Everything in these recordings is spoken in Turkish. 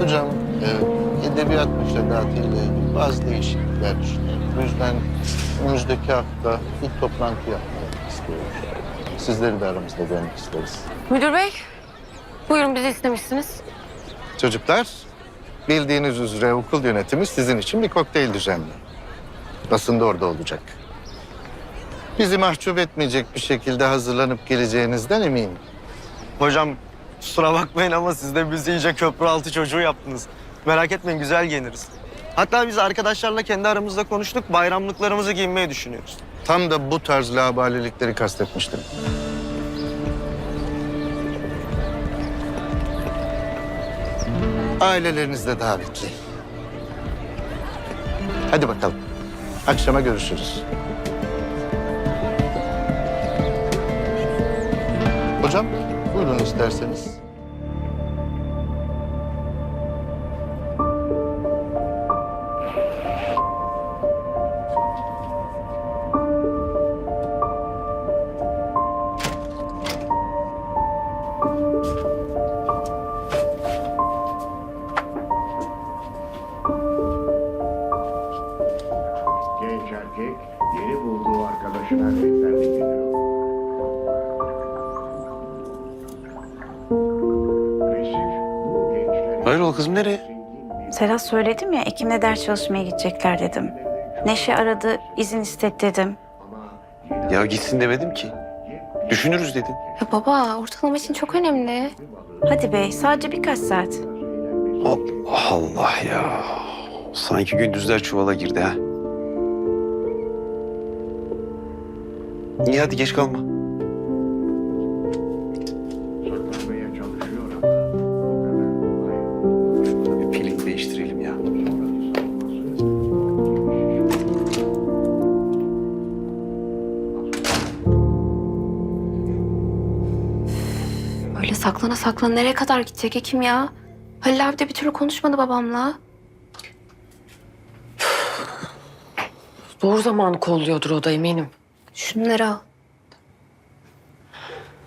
Hocam, e, edebiyat müfredatı ile ilgili bazı değişiklikler düşünüyorum. Bu yüzden önümüzdeki hafta bir toplantı yapmak istiyoruz. Sizleri de aramızda görmek isteriz. Müdür bey, buyurun bizi istemişsiniz. Çocuklar, bildiğiniz üzere okul yönetimi sizin için bir kokteyl düzenliyor. Basın da orada olacak. Bizi mahcup etmeyecek bir şekilde hazırlanıp geleceğinizden eminim. Hocam kusura bakmayın ama siz de bizi iyice köprü altı çocuğu yaptınız. Merak etmeyin güzel giyiniriz. Hatta biz arkadaşlarla kendi aramızda konuştuk. Bayramlıklarımızı giyinmeyi düşünüyoruz. Tam da bu tarz labalilikleri kastetmiştim. Aileleriniz de davetli. Hadi bakalım. Akşama görüşürüz. Hocam, buyurun isterseniz. Hayrola kızım nereye? Serhat söyledim ya Ekim'le ders çalışmaya gidecekler dedim. Neşe aradı izin istet dedim. Ya gitsin demedim ki. Düşünürüz dedim. Ya baba, ortalama için çok önemli. Hadi bey sadece birkaç saat. Allah Allah ya. Sanki gündüzler çuvala girdi ha. İyi hadi geç kalma. Saklana nereye kadar gidecek Ekim ya? Halil abi de bir türlü konuşmadı babamla. Doğru zamanı kolluyordur o da eminim. Şunları al.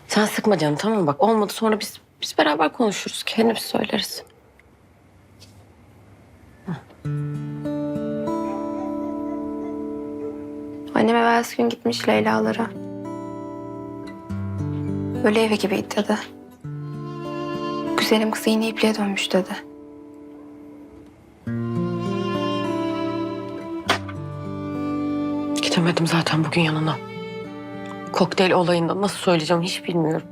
Sen sıkma canım tamam mı? Bak olmadı sonra biz biz beraber konuşuruz. Kendimiz söyleriz. Annem evvelsi gün gitmiş Leyla'lara. Böyle evi gibiydi dedi. Güzelim kız yine ipliğe dönmüş dedi. Gidemedim zaten bugün yanına. Kokteyl olayında nasıl söyleyeceğim hiç bilmiyorum.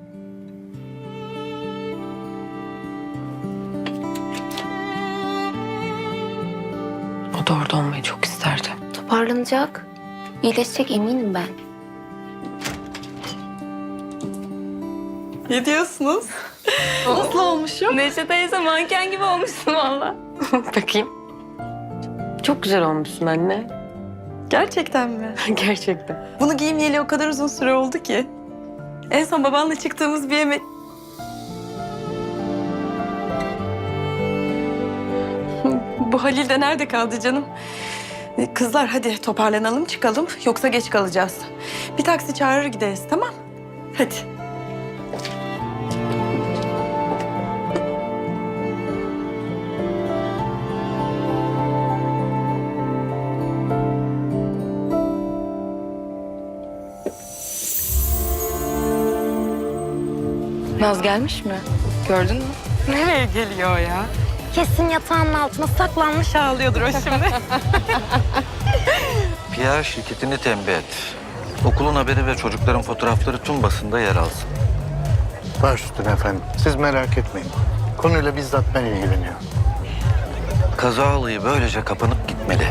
O da orada olmayı çok isterdi. Toparlanacak. İyileşecek eminim ben. Ne diyorsunuz? Nasıl olmuşum? Neşe teyze manken gibi olmuşsun valla. Bakayım. Çok güzel olmuşsun anne. Gerçekten mi? Gerçekten. Bunu giymeyeli o kadar uzun süre oldu ki. En son babanla çıktığımız bir yemek... Bu Halil de nerede kaldı canım? E, Kızlar hadi toparlanalım çıkalım yoksa geç kalacağız. Bir taksi çağırır gideriz tamam? Hadi. Naz gelmiş mi? Gördün mü? Nereye geliyor ya? Kesin yatağının altına saklanmış Ağlıyordur o şimdi. PR şirketini tembih et. Okulun haberi ve çocukların fotoğrafları tüm basında yer alsın. Baş üstüne efendim. Siz merak etmeyin. Konuyla bizzat ben ilgileniyorum. Kaza alayı böylece kapanıp gitmeli.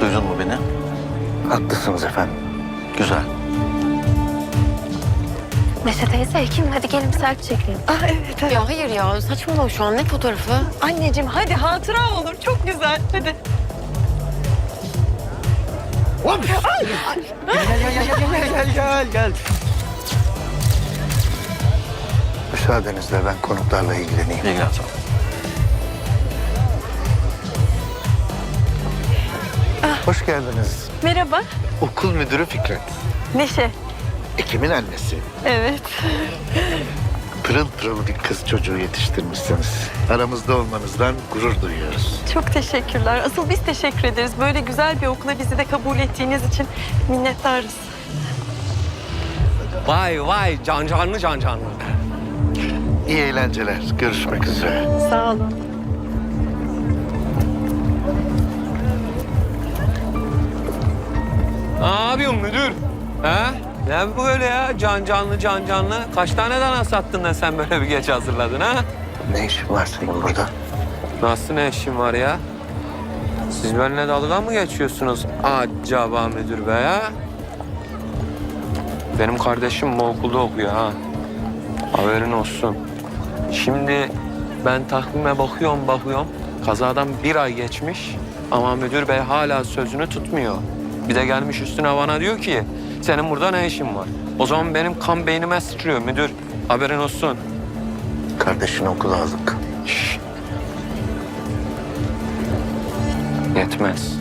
Duydun mu beni? Haklısınız efendim. Güzel. Neşe teyze Ekim hadi gelin bir selfie çekelim. ah evet, evet. Ya hayır ya saçmalama şu an ne fotoğrafı? Anneciğim hadi hatıra olur çok güzel hadi. Gel gel gel. Müsaadenizle ben konuklarla ilgileneyim. İlgilen ol. Hoş geldiniz. Merhaba. Okul müdürü Fikret. Neşe. Ekim'in annesi. Evet. pırıl pırıl bir kız çocuğu yetiştirmişsiniz. Aramızda olmanızdan gurur duyuyoruz. Çok teşekkürler. Asıl biz teşekkür ederiz. Böyle güzel bir okula bizi de kabul ettiğiniz için minnettarız. Vay vay can canlı can canlı. İyi eğlenceler. Görüşmek üzere. Sağ olun. Ne yapıyorsun müdür? Ha? Ne bu böyle ya? Can canlı can canlı. Kaç tane dana sattın da sen böyle bir geç hazırladın ha? Ne işin var senin burada? Nasıl ne işin var ya? Siz benimle dalga mı geçiyorsunuz acaba müdür bey ha? Benim kardeşim bu okulda okuyor ha. Haberin olsun. Şimdi ben takvime bakıyorum bakıyorum. Kazadan bir ay geçmiş ama müdür bey hala sözünü tutmuyor. Bir de gelmiş üstüne bana diyor ki senin burada ne işin var? O zaman benim kan beynime sıçrıyor müdür. Haberin olsun. Kardeşini okula aldık. Yetmez.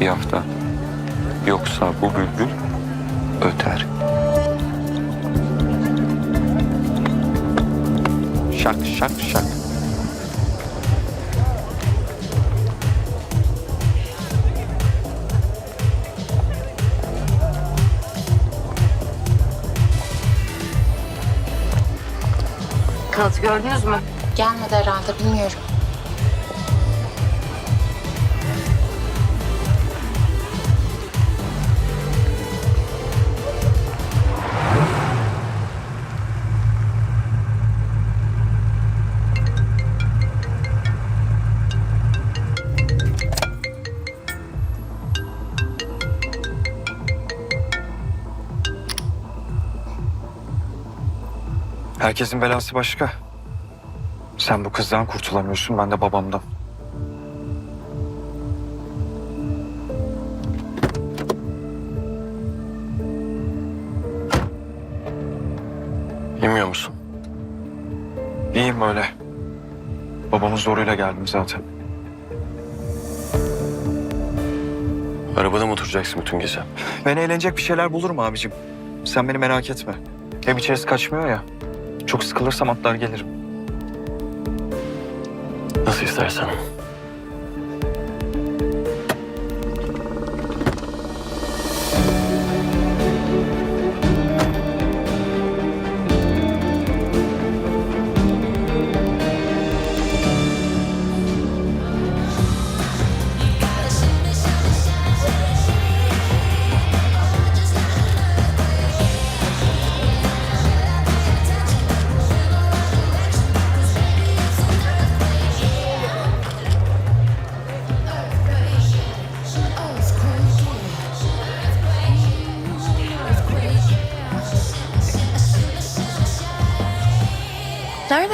Bir hafta. Yoksa bu bülbül öter. Şak şak şak. Kanıtı gördünüz mü? Gelmedi herhalde bilmiyorum. Herkesin belası başka. Sen bu kızdan kurtulamıyorsun, ben de babamdan. Bilmiyor musun? İyiyim öyle. Babamın zoruyla geldim zaten. Arabada mı oturacaksın bütün gece? Ben eğlenecek bir şeyler bulurum abicim. Sen beni merak etme. Ev içerisi kaçmıyor ya. Çok sıkılırsam atlar gelirim. Nasıl istersen.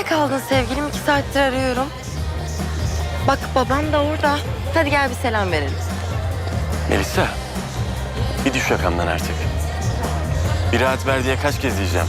Kaldın sevgilim? İki saattir arıyorum. Bak babam da orada. Hadi gel bir selam verelim. Melisa, bir düş yakamdan artık. Bir rahat ver diye kaç kez diyeceğim.